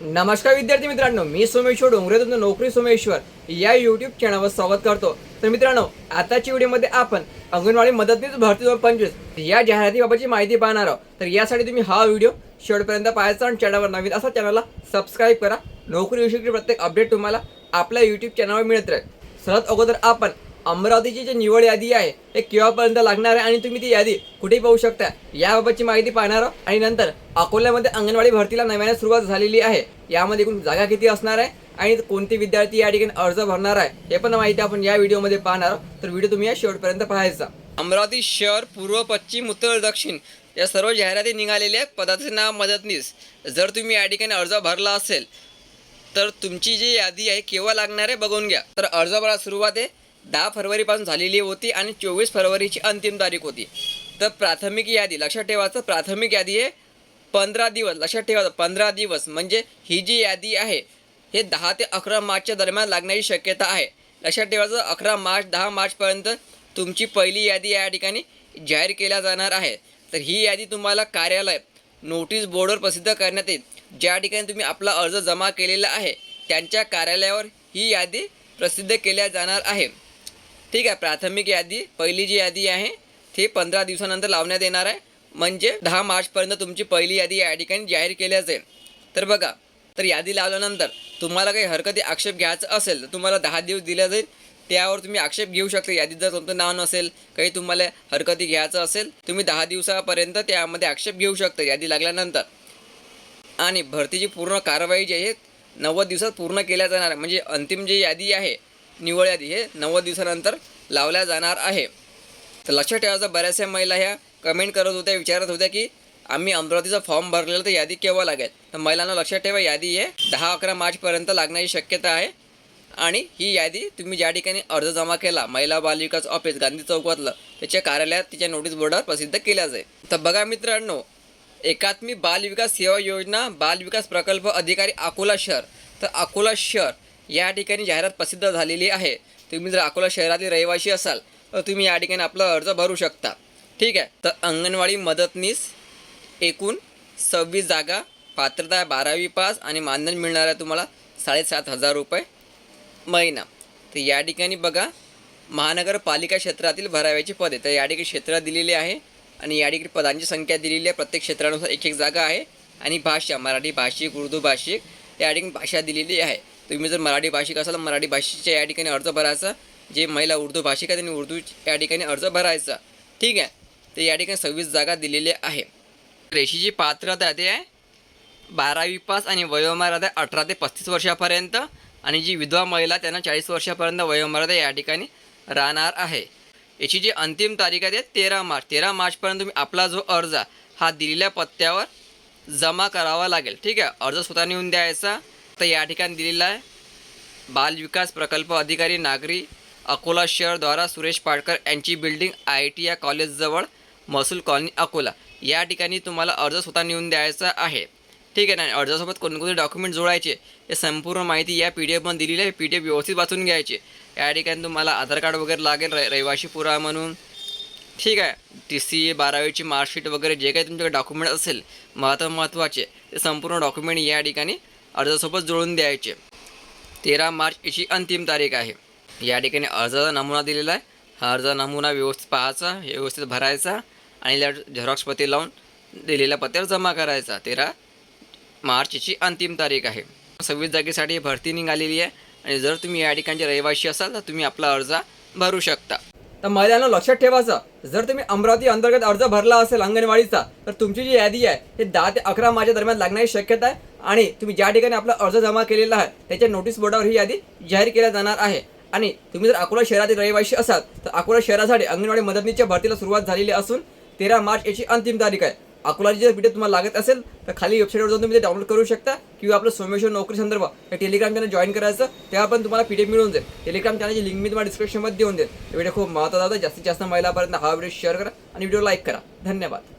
नमस्कार विद्यार्थी मित्रांनो मी सोमेश्वर डोंगरे तुमचं नोकरी सोमेश्वर या युट्यूब चॅनलवर स्वागत करतो. तर मित्रांनो आताच्या व्हिडिओमध्ये आपण अंगणवाडी मदतनीस भरती दोन पंचवीस या जाहिरातीबाबतची माहिती पाहणार आहोत. तर यासाठी तुम्ही हा व्हिडिओ शेवटपर्यंत पाहायचा आणि चॅनलवर नवीन असा चॅनलला सबस्क्राईब करा. नोकरीविषयी प्रत्येक अपडेट तुम्हाला आपल्या यूट्यूब चॅनलवर मिळत राहील. सर्वात अगोदर आपण अमरावतीची जी निवड यादी आहे हे केव्हापर्यंत लागणार आहे आणि तुम्ही ती यादी कुठे पाहू शकता? याबाबतची माहिती पाहणार आहोत. आणि नंतर अकोल्यामध्ये अंगणवाडी भरतीला नव्याने सुरुवात झालेली आहे. यामध्ये एकूण जागा किती असणार आहे? आणि कोणते विद्यार्थी या ठिकाणी अर्ज भरणार आहे? हे पण माहिती आपण या व्हिडिओमध्ये पाहणार आहोत. तर व्हिडिओ तुम्ही या शेवटपर्यंत पाहायचा. अमरावती शहर पूर्व पश्चिम उत्तर दक्षिण या सर्व जाहिराती निघालेल्या आहेत. पदाचे नाव मदतनीस जर तुम्ही या ठिकाणी अर्ज भरला असेल तर तुमची जी यादी आहे केव्हा लागणार आहे बघून घ्या. तर अर्ज भरा सुरुवात आहे. दहा फरवरीपासून झालेली होती आणि चोवीस फरवरीची अंतिम तारीख होती. तर प्राथमिक यादी लक्षात ठेवायचं प्राथमिक यादी आहे पंधरा दिवस लक्षात ठेवायचं पंधरा दिवस. म्हणजे ही जी यादी आहे हे दहा ते अकरा मार्चच्या दरम्यान लागण्याची शक्यता आहे. लक्षात ठेवायचं अकरा मार्च दहा मार्चपर्यंत तुमची पहिली यादी या ठिकाणी जाहीर केल्या जाणार आहे. तर ही यादी तुम्हाला कार्यालय नोटीस बोर्डवर प्रसिद्ध करण्यात येईल. ज्या ठिकाणी तुम्ही आपला अर्ज जमा केलेला आहे त्यांच्या कार्यालयावर ही यादी प्रसिद्ध केल्या जाणार आहे. ठीक आहे प्राथमिक यादी पहिली जी यादी आहे ती पंधरा दिवसानंतर लावण्यात येणार आहे. म्हणजे दहा मार्चपर्यंत तुमची पहिली यादी या ठिकाणी जाहीर केली असेल. तर बघा तर यादी लावल्यानंतर तुम्हाला काही हरकती आक्षेप घ्यायचा असेल तर तुम्हाला दहा दिवस दिल्या जाईल त्यावर तुम्ही आक्षेप घेऊ शकता यादीत जर तुमचं नाव नसेल काही तुम्हाला हरकती घ्यायचं असेल तुम्ही दहा दिवसापर्यंत त्यामध्ये आक्षेप घेऊ शकता यादी लागल्यानंतर. आणि भरतीची पूर्ण कारवाई जी आहे नव्वद दिवसात पूर्ण केल्या जाणार आहे. म्हणजे अंतिम जी यादी आहे निवळ यादी हे नव्वद दिवसानंतर लावल्या जाणार आहे. तर लक्षात ठेवायचं बऱ्याचशा महिला ह्या कमेंट करत होत्या विचारत होत्या की आम्ही अमरावतीचा फॉर्म भरलेला तर यादी केव्हा लागेल? तर महिलांना लक्षात ठेवा यादी आहे दहा अकरा मार्चपर्यंत लागण्याची शक्यता आहे. आणि ही यादी तुम्ही ज्या ठिकाणी अर्ज जमा केला महिला बाल विकास ऑफिस गांधी चौकातलं त्याच्या कार्यालयात तिच्या नोटीस बोर्डावर प्रसिद्ध केल्या जाईल तर बघा मित्रांनो एकात्मी बाल विकास सेवा योजना बाल विकास प्रकल्प अधिकारी अकोला शहर. तर अकोला शहर या ठिकाणी जाहिरात प्रसिद्ध झालेली आहे. तुम्ही जर अकोला शहरातील रहिवासी असाल तर तुम्ही या ठिकाणी आपला अर्ज भरू शकता. ठीक आहे? तर अंगणवाडी मदतनीस एकूण सव्वीस जागा पात्रता बारावी पास आणि मानधन मिळणार आहे तुम्हाला साडेसात हजार रुपये महिना. तर या ठिकाणी बघा महानगरपालिका क्षेत्रातील भराव्याची पदे. तर या ठिकाणी क्षेत्र दिलेले आहे आणि या ठिकाणी पदांची संख्या दिलेली आहे. प्रत्येक क्षेत्रानुसार एक एक जागा आहे. आणि भाषा मराठी भाषिक उर्दू भाषिक या ठिकाणी भाषा दिलेली आहे. तुम्ही जर मराठी भाषिक असाल तर मराठी भाषेच्या या ठिकाणी अर्ज भरायचा. जे महिला उर्दू भाषिक आहे त्यांनी उर्दू या ठिकाणी अर्ज भरायचा. ठीक आहे? तर या ठिकाणी सव्वीस जागा दिलेली आहे. रेशीची पात्रता ते आहे. बारावी पास आणि वयोमर्यादा अठरा ते पस्तीस वर्षापर्यंत आणि जी विधवा महिला त्यांना चाळीस वर्षापर्यंत वयोमर्यादा या ठिकाणी राहणार आहे. याची जी अंतिम तारीख आहे ते तेरा मार्च. तेरा मार्चपर्यंत तुम्ही आपला जो अर्ज हा दिलेल्या पत्त्यावर जमा करावा लागेल. ठीक आहे? अर्ज स्वतः नेऊन द्यायचा. तर या ठिकाणी दिलेला आहे. बाल विकास प्रकल्प अधिकारी नागरी अकोला शहरद्वारा सुरेश पाटकर यांची बिल्डिंग आय टी या कॉलेजजवळ महसूल कॉलनी अकोला. या ठिकाणी तुम्हाला अर्ज स्वतः नेऊन द्यायचा आहे. ठीक आहे ना? अर्जासोबत कोणकोणते डॉक्युमेंट जोडायचे हे संपूर्ण माहिती या पी डी एफमध्ये दिलेली आहे. पी डी एफ व्यवस्थित वाचून घ्यायचे. या ठिकाणी तुम्हाला आधार कार्ड वगैरे लागेल र रहिवाशी पुरावा म्हणून. ठीक आहे? टी सी बारावीची मार्कशीट वगैरे जे काही तुमच्याकडे डॉक्युमेंट असेल महत्त्व महत्त्वाचे ते संपूर्ण डॉक्युमेंट या ठिकाणी अर्जासोबत जोडून द्यायचे. तेरा मार्च याची अंतिम तारीख आहे. या ठिकाणी अर्जाचा नमुना दिलेला आहे. हा अर्ज नमुना व्यवस्थित पाहायचा व्यवस्थित भरायचा आणि झेरॉक्स पती लावून दिलेल्या पत्त्यावर जमा करायचा. तेरा मार्चची अंतिम तारीख आहे. सव्वीस जागेसाठी भरती निघालेली आहे आणि जर तुम्ही या ठिकाणचे रहिवासी असाल तर तुम्ही आपला अर्ज भरू शकता. तर महिलांना लक्षात ठेवायचं जर तुम्ही अमरावती अंतर्गत अर्ज भरला असेल अंगणवाडीचा तर तुमची जी यादी आहे हे दहा ते अकरा मार्चच्या दरम्यान लागण्याची शक्यता आहे आणि तुम्ही ज्या ठिकाणी आपला अर्ज जमा केलेला आहे त्याच्या नोटीस बोर्डावर ही यादी जाहीर केल्या जाणार आहे. आणि तुम्ही जर अकोला शहरातील रहिवासी असाल तर अकोला शहरासाठी अंगणवाडी मदतनीच्या भरतीला सुरुवात झालेली असून तेरा मार्च याची अंतिम तारीख आहे. अकोलाची जर व्हिडिओ तुम्हाला लागत असेल तर खाली वेबसाईटवर जाऊन तुम्ही ते डाउनलोड करू शकता. किंवा आपलं सोमेश्वर नोकरी संदर्भ हे टेलिग्राम चॅनल जॉईन करायचं तेव्हा पण तुम्हाला पी मिळून जाईल. टेलिग्राम चॅनलची लिंक मी तुम्हाला डिस्क्रिप्शनमध्ये देऊन देईल. व्हिडिओ खूप महत्त्वाचा होता. जास्तीत जास्त महिलापर्यंत हा व्हिडिओ शेअर करा आणि व्हिडिओ लाईक करा. धन्यवाद.